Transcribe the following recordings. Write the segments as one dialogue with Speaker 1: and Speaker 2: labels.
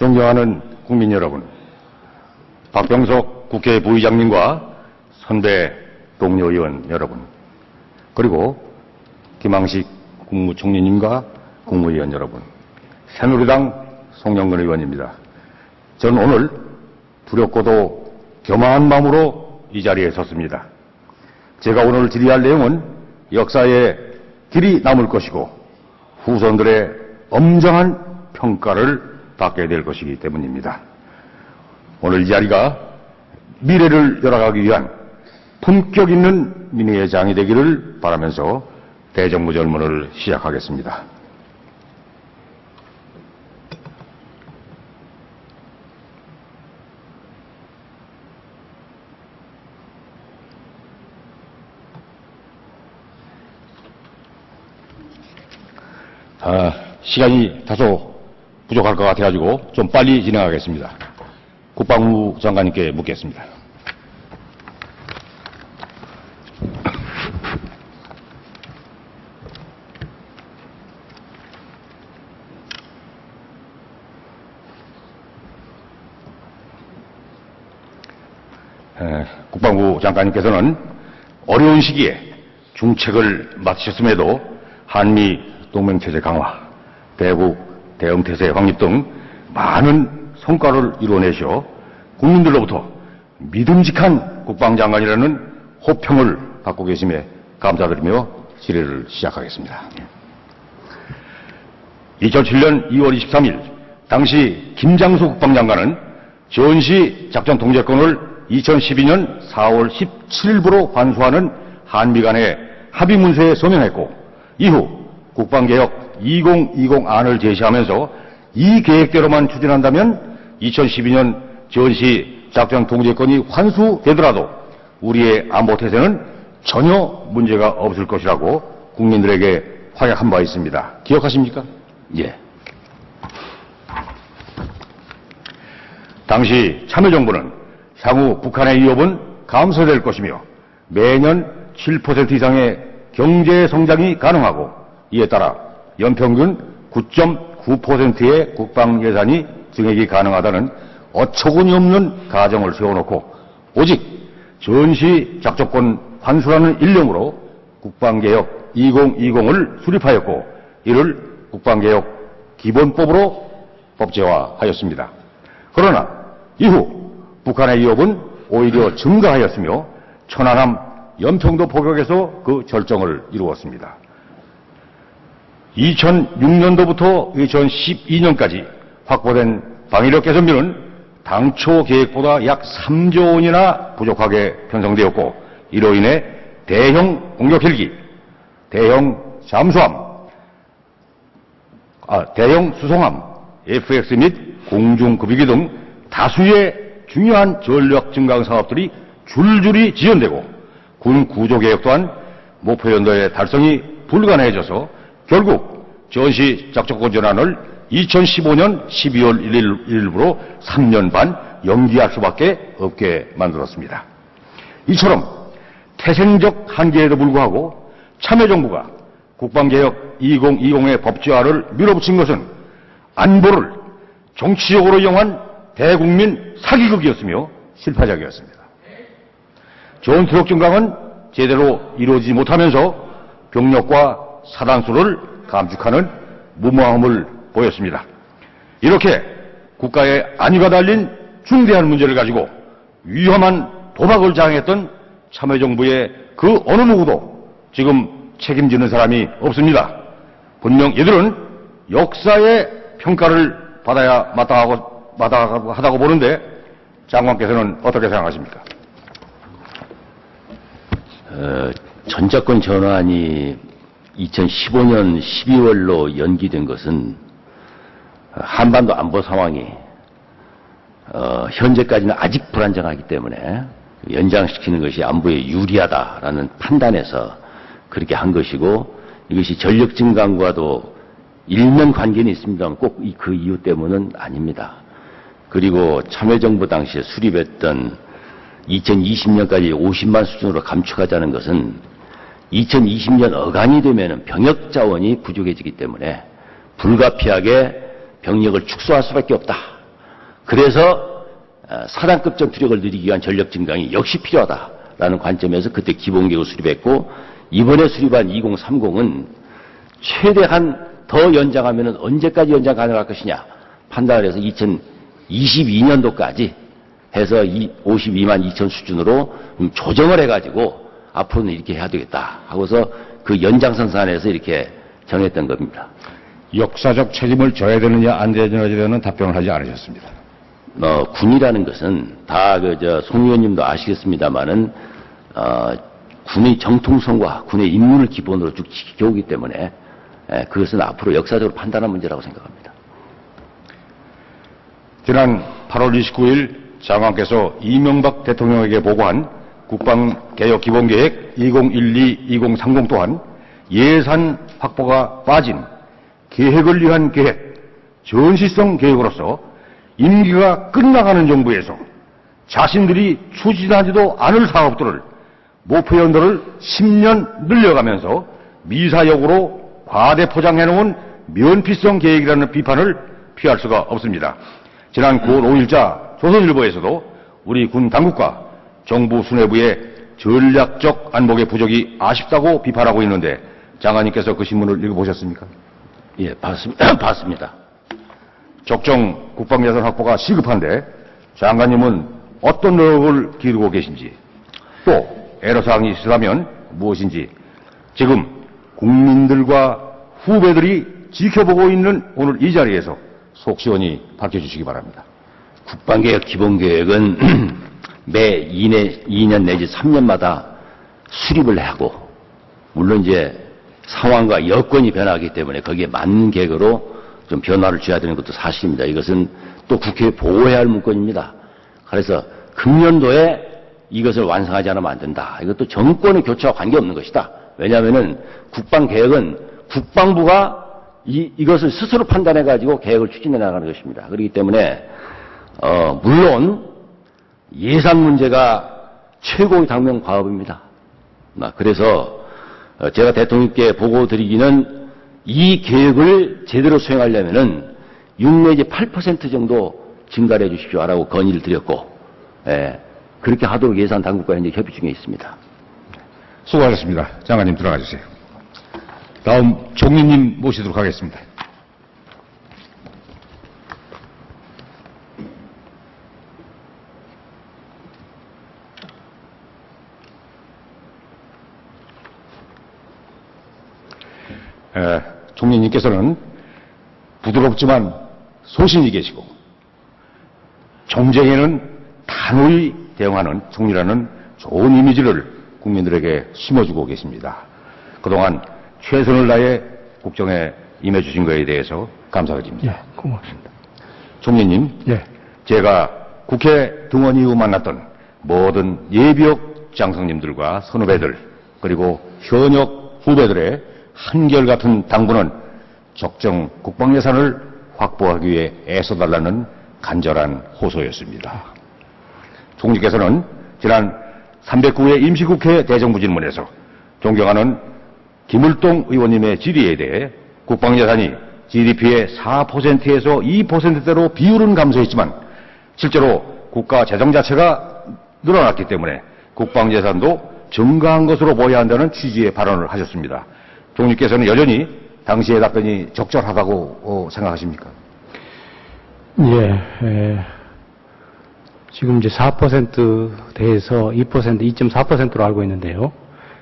Speaker 1: 존경하는 국민 여러분, 박병석 국회 부의장님과 선배 동료 의원 여러분, 그리고 김항식 국무총리님과 국무위원 여러분, 새누리당 송영근 의원입니다. 저는 오늘 두렵고도 교만한 마음으로 이 자리에 섰습니다. 제가 오늘 질의할 내용은 역사에 길이 남을 것이고 후손들의 엄정한 평가를 받게 될 것이기 때문입니다. 오늘 이 자리가 미래를 열어가기 위한 품격 있는 민의의 장이 되기를 바라면서 대정부 질문을 시작하겠습니다. 아, 시간이 다소 부족할 것 같아가지고 좀 빨리 진행하겠습니다. 국방부 장관님께 묻겠습니다. 에, 국방부 장관님께서는 어려운 시기에 중책을 맡으셨음에도 한미 동맹체제 강화, 대북 대응태세 확립 등 많은 성과를 이루어내셔 국민들로부터 믿음직한 국방장관이라는 호평을 받고 계심에 감사드리며 질의를 시작하겠습니다. 2007년 2월 23일 당시 김장수 국방장관은 전시 작전 통제권을 2012년 4월 17일부로 환수하는 한미 간의 합의 문서에 서명했고 이후 국방개혁 2020 안을 제시하면서 이 계획대로만 추진한다면 2012년 전시 작전 통제권이 환수되더라도 우리의 안보 태세는 전혀 문제가 없을 것이라고 국민들에게 확약한 바 있습니다. 기억하십니까? 예. 당시 참여정부는 향후 북한의 위협은 감소될 것이며 매년 7% 이상의 경제 성장이 가능하고 이에 따라 연평균 9.9%의 국방 예산이 증액이 가능하다는 어처구니 없는 가정을 세워놓고 오직 전시 작전권 환수라는 일념으로 국방개혁 2020을 수립하였고 이를 국방개혁 기본법으로 법제화하였습니다. 그러나 이후 북한의 위협은 오히려 증가하였으며 천안함 연평도 포격에서 그 절정을 이루었습니다. 2006년도부터 2012년까지 확보된 방위력 개선비는 당초 계획보다 약 3조 원이나 부족하게 편성되었고 이로 인해 대형 공격 헬기, 대형 잠수함, 아, 대형 수송함, FX 및 공중급유기 등 다수의 중요한 전력 증강 사업들이 줄줄이 지연되고 군 구조 개혁 또한 목표 연도의 달성이 불가능해져서 결국 전시 작전권 전환을 2015년 12월 1일, 1일부로 3년 반 연기할 수밖에 없게 만들었습니다. 이처럼 태생적 한계에도 불구하고 참여정부가 국방개혁 2020의 법제화를 밀어붙인 것은 안보를 정치적으로 이용한 대국민 사기극이었으며 실패작이었습니다. 좋은 트럭 증강은 제대로 이루어지지 못하면서 병력과 사단수를 감축하는 무모함을 보였습니다. 이렇게 국가의 안위가 달린 중대한 문제를 가지고 위험한 도박을 자행했던 참여정부의 그 어느 누구도 지금 책임지는 사람이 없습니다. 분명 이들은 역사의 평가를 받아야 마땅하고, 마땅하다고 보는데 장관께서는 어떻게 생각하십니까?
Speaker 2: 어, 전작권 전환이 2015년 12월로 연기된 것은 한반도 안보 상황이 어, 현재까지는 아직 불안정하기 때문에 연장시키는 것이 안보에 유리하다라는 판단에서 그렇게 한 것이고 이것이 전력 증강과도 일면 관계는 있습니다만 꼭 그 이유 때문은 아닙니다. 그리고 참여정부 당시에 수립했던 2020년까지 50만 수준으로 감축하자는 것은 2020년 어간이 되면 병역 자원이 부족해지기 때문에 불가피하게 병력을 축소할 수밖에 없다. 그래서 어, 사단급 전투력을 누리기 위한 전력 증강이 역시 필요하다라는 관점에서 그때 기본계획을 수립했고 이번에 수립한 2030은 최대한 더 연장하면 언제까지 연장 가능할 것이냐 판단을 해서 2022년도까지 해서 52만 2천 수준으로 조정을 해가지고 앞으로는 이렇게 해야 되겠다 하고서 그 연장선상에서 이렇게 정했던 겁니다.
Speaker 1: 역사적 책임을 져야 되느냐 안 되느냐에 대한 답변을 하지 않으셨습니다.
Speaker 2: 어, 군이라는 것은 다그저송 의원님도 아시겠습니다만은 어, 군의 정통성과 군의 임무를 기본으로 쭉 지켜오기 때문에 에, 그것은 앞으로 역사적으로 판단할 문제라고 생각합니다.
Speaker 1: 지난 8월 29일 장관께서 이명박 대통령에게 보고한 국방개혁 기본계획 2012-2030 또한 예산 확보가 빠진 계획을 위한 계획, 전시성 계획으로서 임기가 끝나가는 정부에서 자신들이 추진하지도 않을 사업들을 목표 연도를 10년 늘려가면서 미사역으로 과대 포장해놓은 면피성 계획이라는 비판을 피할 수가 없습니다. 지난 9월 5일자 조선일보에서도 우리 군 당국과 정부 수뇌부의 전략적 안목의 부족이 아쉽다고 비판하고 있는데 장관님께서 그 신문을 읽어보셨습니까?
Speaker 2: 예, 봤습니다. 봤습니다.
Speaker 1: 적정 국방예산 확보가 시급한데 장관님은 어떤 노력을 기르고 계신지 또 애로사항이 있으라면 무엇인지 지금 국민들과 후배들이 지켜보고 있는 오늘 이 자리에서 속 시원히 밝혀주시기 바랍니다.
Speaker 2: 국방개혁 기본계획은 매 2년, 2년 내지 3년마다 수립을 하고 물론 이제 상황과 여건이 변하기 때문에 거기에 맞는 계획으로 좀 변화를 줘야 되는 것도 사실입니다. 이것은 또 국회에 보호해야 할 문건입니다. 그래서 금년도에 이것을 완성하지 않으면 안 된다. 이것도 정권의 교체와 관계없는 것이다. 왜냐하면 국방개혁은 국방부가 이, 이것을 스스로 판단해가지고 계획을 추진해 나가는 것입니다. 그렇기 때문에, 어, 물론 예산 문제가 최고의 당면 과업입니다. 그래서 어, 제가 대통령께 보고 드리기는 이 계획을 제대로 수행하려면은 6 내지 8% 정도 증가를 해 주십시오라고 건의를 드렸고, 예, 그렇게 하도록 예산 당국과 현재 협의 중에 있습니다.
Speaker 1: 수고하셨습니다. 장관님 들어가 주세요. 다음 종리님 모시도록 하겠습니다. 총리님께서는 부드럽지만 소신이 계시고 정쟁에는 단호히 대응하는 총리라는 좋은 이미지를 국민들에게 심어주고 계십니다. 그동안 최선을 다해 국정에 임해주신 것에 대해서 감사드립니다.
Speaker 3: 예, 고맙습니다.
Speaker 1: 총리님,
Speaker 3: 예,
Speaker 1: 제가 국회 등원 이후 만났던 모든 예비역 장성님들과 선후배들 그리고 현역 후배들의 한결같은 당부는 적정 국방 예산을 확보하기 위해 애써달라는 간절한 호소였습니다. 총리께서는 지난 309회 임시국회 대정부질문에서 존경하는 김을동 의원님의 질의에 대해 국방 예산이 GDP의 4%에서 2%대로 비율은 감소했지만 실제로 국가 재정 자체가 늘어났기 때문에 국방 예산도 증가한 것으로 보여야 한다는 취지의 발언을 하셨습니다. 총리께서는 여전히 당시의 답변이 적절하다고 어, 생각하십니까?
Speaker 3: 예, 예. 지금 이제 4%대에서 2%, 2.4%로 알고 있는데요.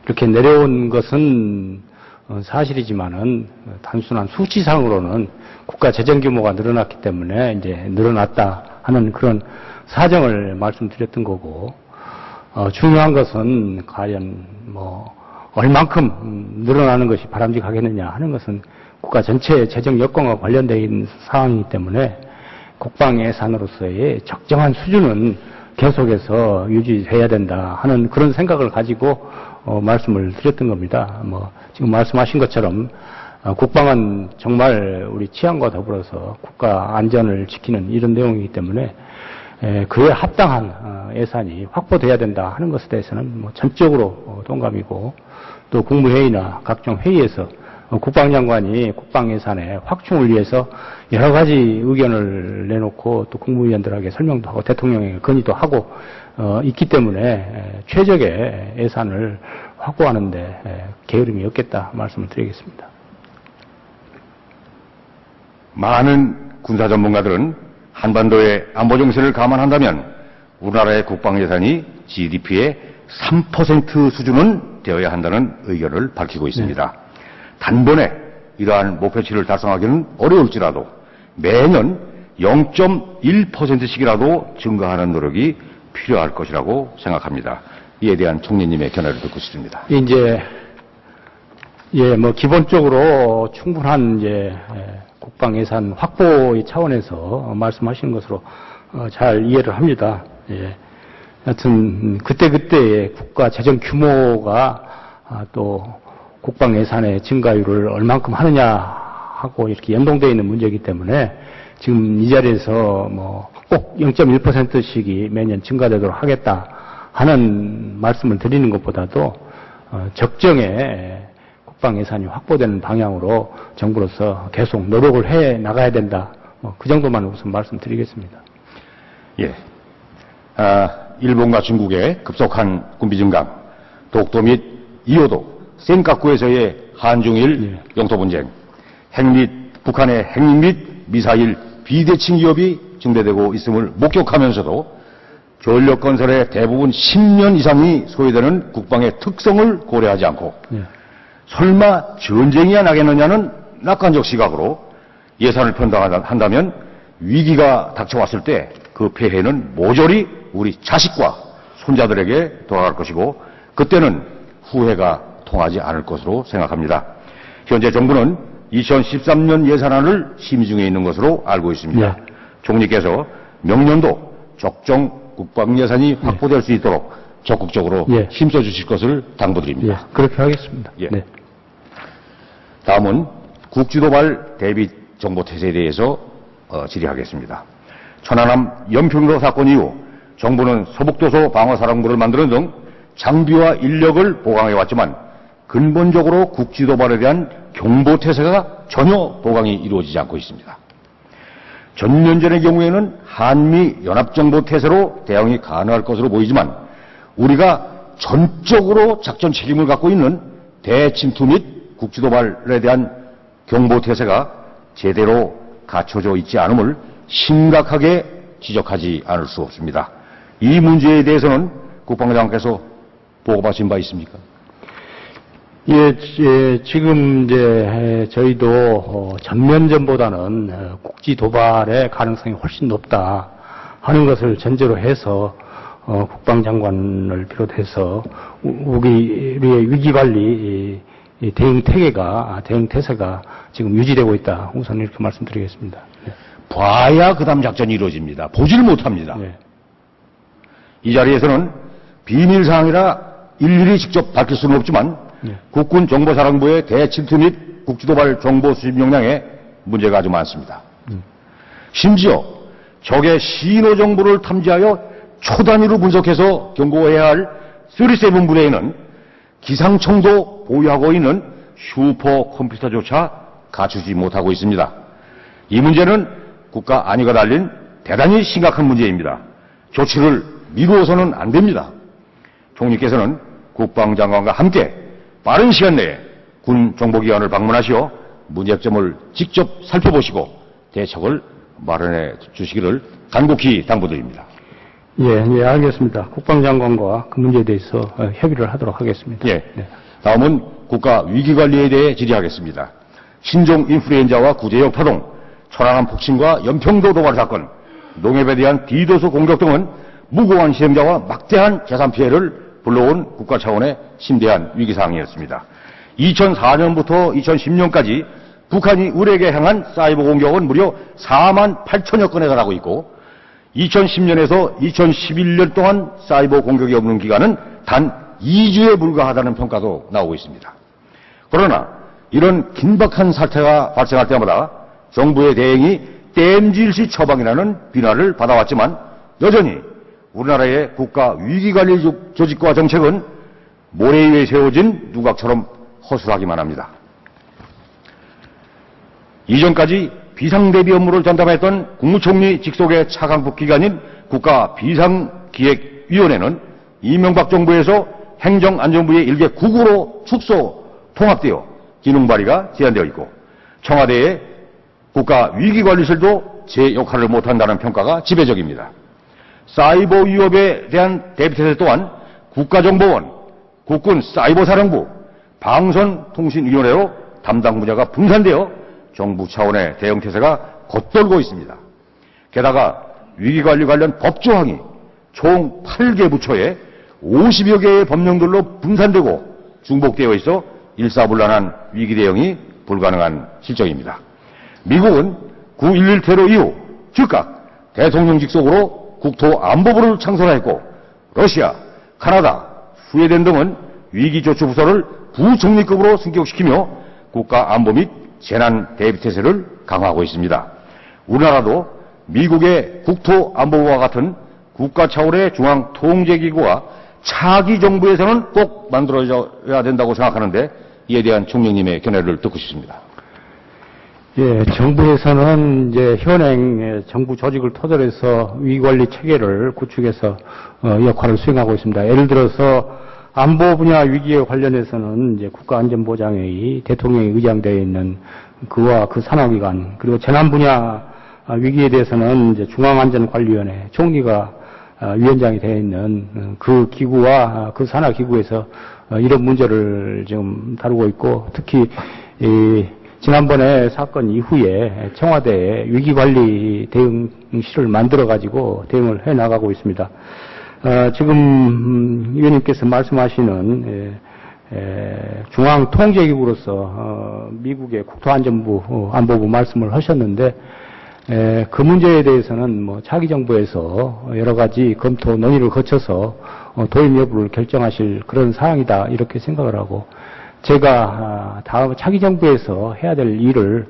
Speaker 3: 이렇게 내려온 것은 어, 사실이지만은 단순한 수치상으로는 국가 재정 규모가 늘어났기 때문에 이제 늘어났다 하는 그런 사정을 말씀드렸던 거고 어, 중요한 것은 과연 뭐 얼만큼 늘어나는 것이 바람직하겠느냐 하는 것은 국가 전체 재정 여건과 관련되어 있는 사항이기 때문에 국방 예산으로서의 적정한 수준은 계속해서 유지해야 된다 하는 그런 생각을 가지고 어, 말씀을 드렸던 겁니다. 뭐 지금 말씀하신 것처럼 어, 국방은 정말 우리 치안과 더불어서 국가 안전을 지키는 이런 내용이기 때문에 에, 그에 합당한 어, 예산이 확보돼야 된다 하는 것에 대해서는 뭐 전적으로 어, 동감이고 또 국무회의나 각종 회의에서 어, 국방장관이 국방 예산의 확충을 위해서 여러 가지 의견을 내놓고 또 국무위원들에게 설명도 하고 대통령에게 건의도 하고 어, 있기 때문에 에, 최적의 예산을 확보하는데 에, 게으름이 없겠다 말씀을 드리겠습니다.
Speaker 1: 많은 군사 전문가들은 한반도의 안보 정세를 감안한다면 우리나라의 국방 예산이 GDP의 3% 수준은 되어야 한다는 의견을 밝히고 있습니다. 단번에 이러한 목표치를 달성하기는 어려울지라도 매년 0.1%씩이라도 증가하는 노력이 필요할 것이라고 생각합니다. 이에 대한 총리님의 견해를 듣고 싶습니다.
Speaker 3: 이제 예, 뭐 기본적으로 충분한 이제 예, 국방 예산 확보의 차원에서 말씀하신 것으로 어, 잘 이해를 합니다. 예. 하여튼 그때 그때의 국가 재정 규모가 아, 또 국방 예산의 증가율을 얼만큼 하느냐 하고 이렇게 연동되어 있는 문제이기 때문에 지금 이 자리에서 뭐 꼭 0.1%씩이 매년 증가되도록 하겠다 하는 말씀을 드리는 것보다도 어, 적정의 국방 예산이 확보되는 방향으로 정부로서 계속 노력을 해 나가야 된다. 뭐 그 정도만 우선 말씀드리겠습니다.
Speaker 1: 예. 아, 일본과 중국의 급속한 군비 증강, 독도 및 이호도, 센카쿠에서의 한중일 영토 분쟁, 핵 및 북한의 핵 및 미사일 비대칭 위협이 증대되고 있음을 목격하면서도 전력 건설의 대부분 10년 이상이 소요되는 국방의 특성을 고려하지 않고
Speaker 3: 예.
Speaker 1: 설마 전쟁이야 나겠느냐는 낙관적 시각으로 예산을 편당한다면 위기가 닥쳐왔을 때그 폐해는 모조리 우리 자식과 손자들에게 돌아갈 것이고 그때는 후회가 통하지 않을 것으로 생각합니다. 현재 정부는 2013년 예산안을 심의 중에 있는 것으로 알고 있습니다.
Speaker 3: 네.
Speaker 1: 총리께서 명년도 적정 국방 예산이 확보될 수 있도록 적극적으로
Speaker 3: 예.
Speaker 1: 힘써 주실 것을 당부드립니다.
Speaker 3: 예, 그렇게 하겠습니다.
Speaker 1: 예.
Speaker 3: 네.
Speaker 1: 다음은 국지도발 대비 정보 태세에 대해서 어, 질의하겠습니다. 천안함 연평도 사건 이후 정부는 서북도서 방어사령부를 만드는 등 장비와 인력을 보강해 왔지만 근본적으로 국지도발에 대한 경보 태세가 전혀 보강이 이루어지지 않고 있습니다. 전년전의 경우에는 한미 연합정보 태세로 대응이 가능할 것으로 보이지만 우리가 전적으로 작전 책임을 갖고 있는 대침투 및 국지도발에 대한 경보 태세가 제대로 갖춰져 있지 않음을 심각하게 지적하지 않을 수 없습니다. 이 문제에 대해서는 국방장관께서 보고받으신 바 있습니까?
Speaker 3: 예, 예, 지금 이제 저희도 어, 전면전보다는 어, 국지 도발의 가능성이 훨씬 높다 하는 것을 전제로 해서 어, 국방장관을 비롯해서 우리의 위기 관리 대응 태계가 대응 태세가 지금 유지되고 있다. 우선 이렇게 말씀드리겠습니다. 네.
Speaker 1: 봐야 그 다음 작전이 이루어집니다. 보질 못합니다.
Speaker 3: 네.
Speaker 1: 이 자리에서는 비밀 사항이라 일일이 직접 밝힐 수는 없지만
Speaker 3: 네.
Speaker 1: 국군 정보사령부의 대침투 및 국지도발 정보 수집 역량에 문제가 아주 많습니다. 심지어 적의 신호 정보를 탐지하여 초단위로 분석해서 경고해야 할 37 부대에는 기상청도 보유하고 있는 슈퍼 컴퓨터조차 갖추지 못하고 있습니다. 이 문제는 국가 안위가 달린 대단히 심각한 문제입니다. 조치를 미루어서는 안 됩니다. 총리께서는 국방장관과 함께 빠른 시간 내에 군 정보기관을 방문하시어 문제점을 직접 살펴보시고 대책을 마련해 주시기를 간곡히 당부드립니다.
Speaker 3: 예, 예, 알겠습니다. 국방장관과 그 문제에 대해서 어, 협의를 하도록 하겠습니다.
Speaker 1: 예.
Speaker 3: 네.
Speaker 1: 다음은 국가 위기관리에 대해 질의하겠습니다. 신종 인플루엔자와 구제역 파동, 천안함 폭침과 연평도 도발 사건, 농협에 대한 디도스 공격 등은 무고한 시행자와 막대한 재산 피해를 불러온 국가 차원의 심대한 위기 상황이었습니다. 2004년부터 2010년까지 북한이 우리에게 향한 사이버 공격은 무려 4만 8천여 건에 달하고 있고 2010년에서 2011년 동안 사이버 공격이 없는 기간은 단 2주에 불과하다는 평가도 나오고 있습니다. 그러나 이런 긴박한 사태가 발생할 때마다 정부의 대응이 땜질시 처방이라는 비난을 받아왔지만 여전히 우리나라의 국가 위기관리 조- 조직과 정책은 모래 위에 세워진 누각처럼 허술하기만 합니다. 이전까지 비상대비 업무를 전담했던 국무총리 직속의 차관급 기관인 국가 비상기획위원회는 이명박 정부에서 행정안전부의 일개 국으로 축소 통합되어 기능 발휘가 제한되어 있고 청와대의 국가 위기관리실도 제 역할을 못한다는 평가가 지배적입니다. 사이버 위협에 대한 대비태세 또한 국가정보원, 국군 사이버사령부, 방송통신위원회로 담당 분야가 분산되어 정부 차원의 대응 태세가 겉돌고 있습니다. 게다가 위기관리 관련 법조항이 총 8개 부처에 50여 개의 법령들로 분산되고 중복되어 있어 일사불란한 위기 대응이 불가능한 실정입니다. 미국은 9.11 테러 이후 즉각 대통령 직 속으로 국토안보부를 창설했고 러시아, 카나다, 스웨덴 등은 위기조치부서를 부총리급으로 승격시키며 국가안보 및 재난 대비태세를 강화하고 있습니다. 우리나라도 미국의 국토안보부와 같은 국가 차원의 중앙 통제기구가 차기 정부에서는 꼭 만들어져야 된다고 생각하는데 이에 대한 총리님의 견해를 듣고 싶습니다.
Speaker 3: 예, 정부에서는 이제 현행 의 정부 조직을 토대로 해서 위기관리 체계를 구축해서 어, 역할을 수행하고 있습니다. 예를 들어서 안보 분야 위기에 관련해서는 이제 국가안전보장회의 대통령이 의장되어 있는 그와 그 산하기관 그리고 재난 분야 아, 위기에 대해서는 이제 중앙안전관리위원회 총리가 아, 위원장이 되어 있는 어, 그 기구와 아, 그 산하 기구에서 어, 이런 문제를 지금 다루고 있고 특히 이 지난번에 사건 이후에 청와대에 위기관리 대응실을 만들어 가지고 대응을 해 나가고 있습니다. 어, 지금 음, 위원님께서 말씀하시는 에, 에, 중앙 통제기구로서 어, 미국의 국토안전부 어, 안보부 말씀을 하셨는데 에, 그 문제에 대해서는 뭐 차기 정부에서 여러 가지 검토 논의를 거쳐서 어, 도입 여부를 결정하실 그런 사항이다 이렇게 생각을 하고 제가 아, 다음 차기 정부에서 해야 될 일을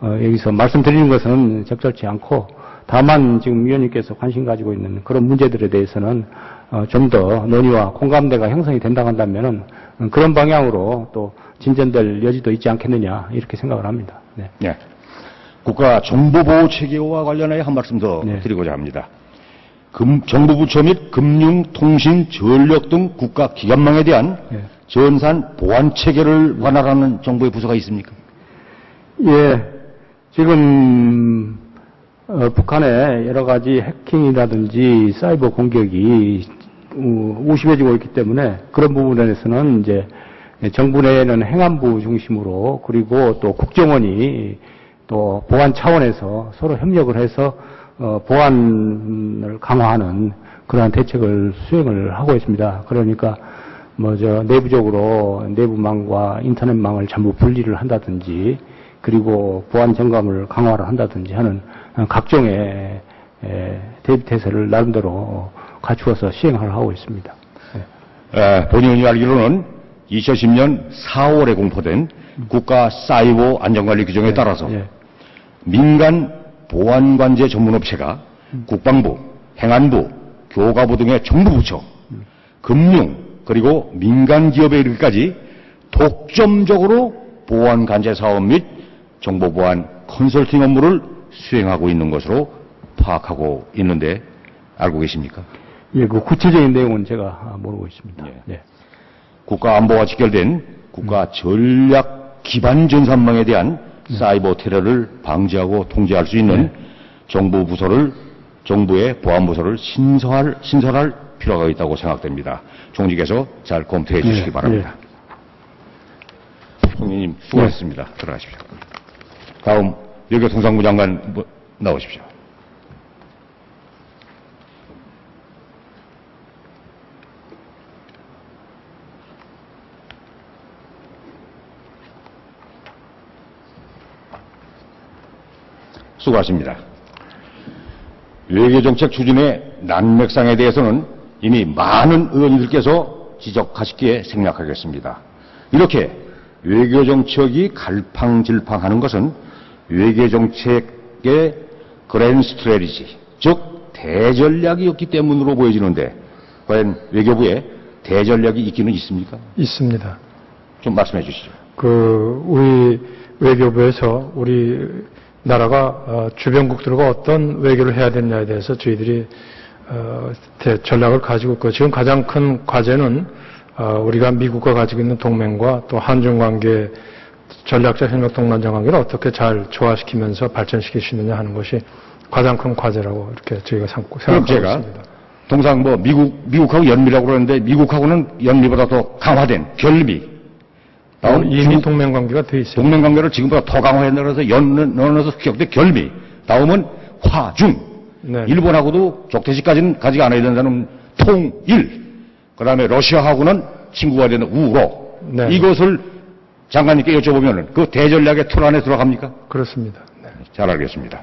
Speaker 3: 어, 여기서 말씀드리는 것은 적절치 않고 다만 지금 위원님께서 관심 가지고 있는 그런 문제들에 대해서는 어, 좀더 논의와 공감대가 형성이 된다고 한다면은 음, 그런 방향으로 또 진전될 여지도 있지 않겠느냐 이렇게 생각을 합니다. 네.
Speaker 1: 네. 국가 정보보호 체계와 관련하여 한 말씀 더
Speaker 3: 네.
Speaker 1: 드리고자 합니다. 금- 정부부처 및 금융, 통신, 전력 등 국가 기관망에 대한
Speaker 3: 예.
Speaker 1: 전산 보안 체계를 관할하는 정부의 부서가 있습니까?
Speaker 3: 예, 지금 어, 북한의 여러 가지 해킹이라든지 사이버 공격이 어, 우심해지고 있기 때문에 그런 부분에서는 이제 정부 내에는 행안부 중심으로 그리고 또 국정원이 또 보안 차원에서 서로 협력을 해서 어, 보안을 강화하는 그러한 대책을 수행을 하고 있습니다. 그러니까 뭐 저 내부적으로 내부망과 인터넷망을 전부 분리를 한다든지 그리고 보안 점검을 강화를 한다든지 하는 각종의 에, 대비 태세를 나름대로 갖추어서 시행을 하고 있습니다.
Speaker 1: 에, 본의원이 알기로는 2010년 4월에 공포된 국가 사이버 안전관리 규정에 따라서
Speaker 3: 예.
Speaker 1: 민간 보안관제 전문업체가 국방부, 행안부, 교가부 등의 정부 부처, 금융, 그리고 민간 기업에 이르기까지 독점적으로 보안 관제 사업 및 정보 보안 컨설팅 업무를 수행하고 있는 것으로 파악하고 있는데 알고 계십니까?
Speaker 3: 예, 그 구체적인 내용은 제가 모르고 있습니다.
Speaker 1: 예.
Speaker 3: 예.
Speaker 1: 국가 안보와 직결된 국가 전략 기반 전산망에 대한 사이버 테러를 방지하고 통제할 수 있는 정부 부서를 정부의 보안 부서를 신설할 신설할 필요가 있다고 생각됩니다. 총리께서 잘 검토해 주시기
Speaker 3: 예,
Speaker 1: 바랍니다. 총리님 수고하셨습니다. 들어가십시오. 다음 외교통상부 장관 뭐- 나오십시오. 수고하십니다. 외교정책 추진의 난맥상에 대해서는 이미 많은 의원님들께서 지적하시기에 생략하겠습니다. 이렇게 외교정책이 갈팡질팡하는 것은 외교 정책의 그랜 스트레리지, 즉 대전략이 없기 때문으로 보여지는데 과연 외교부에 대전략이 있기는 있습니까?
Speaker 4: 있습니다.
Speaker 1: 좀 말씀해 주시죠.
Speaker 4: 그 우리 외교부에서 우리 나라가 어, 주변국들과 어떤 외교를 해야 되느냐에 대해서 저희들이 어, 대- 전략을 가지고 있고 지금 가장 큰 과제는 어, 우리가 미국과 가지고 있는 동맹과 또 한중 관계 전략적 협력 동반자 관계를 어떻게 잘 조화시키면서 있느냐 하는 것이 가장 큰 과제라고 이렇게 저희가 삼고 생각하고 있습니다.
Speaker 1: 통상 뭐 미국, 미국하고 연미라고 그러는데 미국하고는 연미보다 더 강화된 결미. 다음
Speaker 4: 어, 이미 동맹 관계가 돼 있어요.
Speaker 1: 동맹 관계를 지금보다 더 강화했나 그래서 연, 넣어서 기억돼 결미. 다음은 화중.
Speaker 4: 네.
Speaker 1: 일본하고도 적대시까지는 가지 않아야 된다는 통일. 그 다음에 러시아하고는 친구가 되는 우로.
Speaker 4: 네.
Speaker 1: 이것을 장관님께 여쭤보면은 그 대전략의 틀 안에 들어갑니까?
Speaker 4: 그렇습니다. 네.
Speaker 1: 잘 알겠습니다.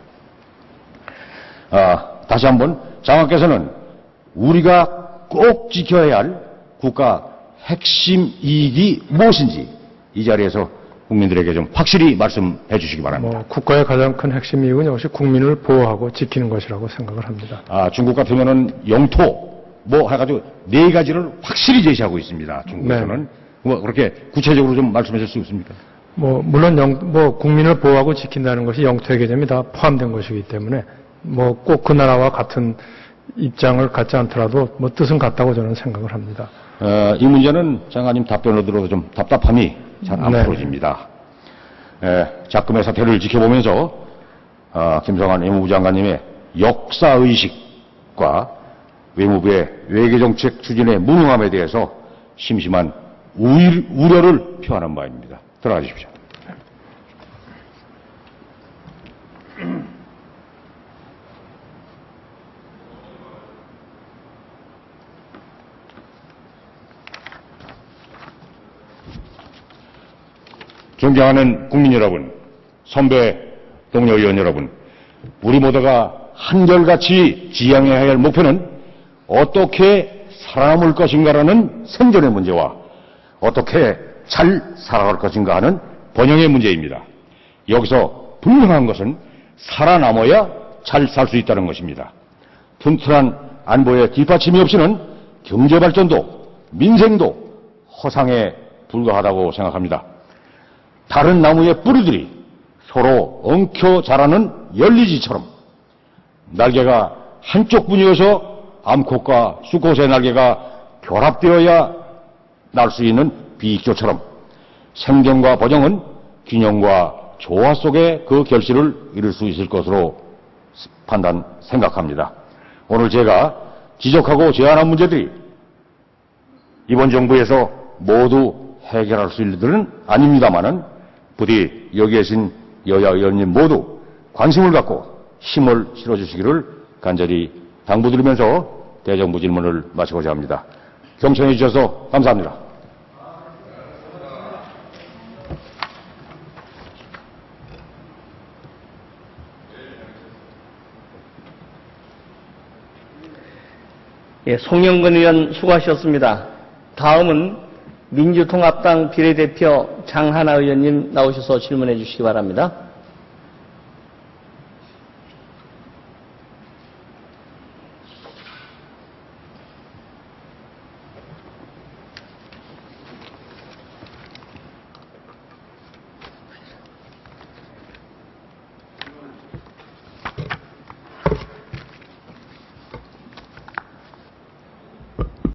Speaker 1: 아, 다시 한번 장관께서는 우리가 꼭 지켜야 할 국가 핵심 이익이 무엇인지 이 자리에서 국민들에게 좀 확실히 말씀해 주시기 바랍니다.
Speaker 4: 뭐 국가의 가장 큰 핵심 이익은 역시 국민을 보호하고 지키는 것이라고 생각을 합니다.
Speaker 1: 아, 중국 같으면은 영토 뭐 해가지고 네 가지를 확실히 제시하고 있습니다. 중국에서는
Speaker 4: 네.
Speaker 1: 뭐 그렇게 구체적으로 좀 말씀해 줄수 있습니까?
Speaker 4: 뭐 물론 영, 뭐 국민을 보호하고 지킨다는 것이 영토의 개념이 다 포함된 것이기 때문에 뭐 꼭 그 나라와 같은 입장을 갖지 않더라도 뭐 뜻은 같다고 저는 생각을 합니다.
Speaker 1: 어, 이 문제는 장관님 답변을 들어서 좀 답답함이 잘안
Speaker 4: 네.
Speaker 1: 풀어집니다. 에, 작금의 사태를 지켜보면서 어, 김성환 외무부 장관님의 역사 의식과 외무부의 외교정책 추진의 무능함에 대해서 심심한 우려를 표하는 바입니다. 들어가 주십시오. 존경하는 국민 여러분, 선배 동료 의원 여러분, 우리 모두가 한결같이 지향해야 할 목표는 어떻게 살아남을 것인가라는 생존의 문제와 어떻게 잘 살아갈 것인가 하는 번영의 문제입니다. 여기서 분명한 것은 살아남아야 잘 살 수 있다는 것입니다. 튼튼한 안보의 뒷받침이 없이는 경제 발전도 민생도 허상에 불과하다고 생각합니다. 다른 나무의 뿌리들이 서로 엉켜 자라는 열리지처럼 날개가 한쪽 뿐이어서 암컷과 수컷의 날개가 결합되어야 날 수 있는 비익조처럼 생존과 번영은 균형과 조화 속에 그 결실을 이룰 수 있을 것으로 판단 생각합니다. 오늘 제가 지적하고 제안한 문제들이 이번 정부에서 모두 해결할 수 있는 일들은 아닙니다만은 부디 여기 계신 여야 의원님 모두 관심을 갖고 힘을 실어주시기를 간절히 당부드리면서 대정부 질문을 마치고자 합니다. 경청해 주셔서 감사합니다.
Speaker 5: 예, 송영근 의원 수고하셨습니다. 다음은 민주통합당 비례대표 장하나 의원님 나오셔서 질문해 주시기 바랍니다.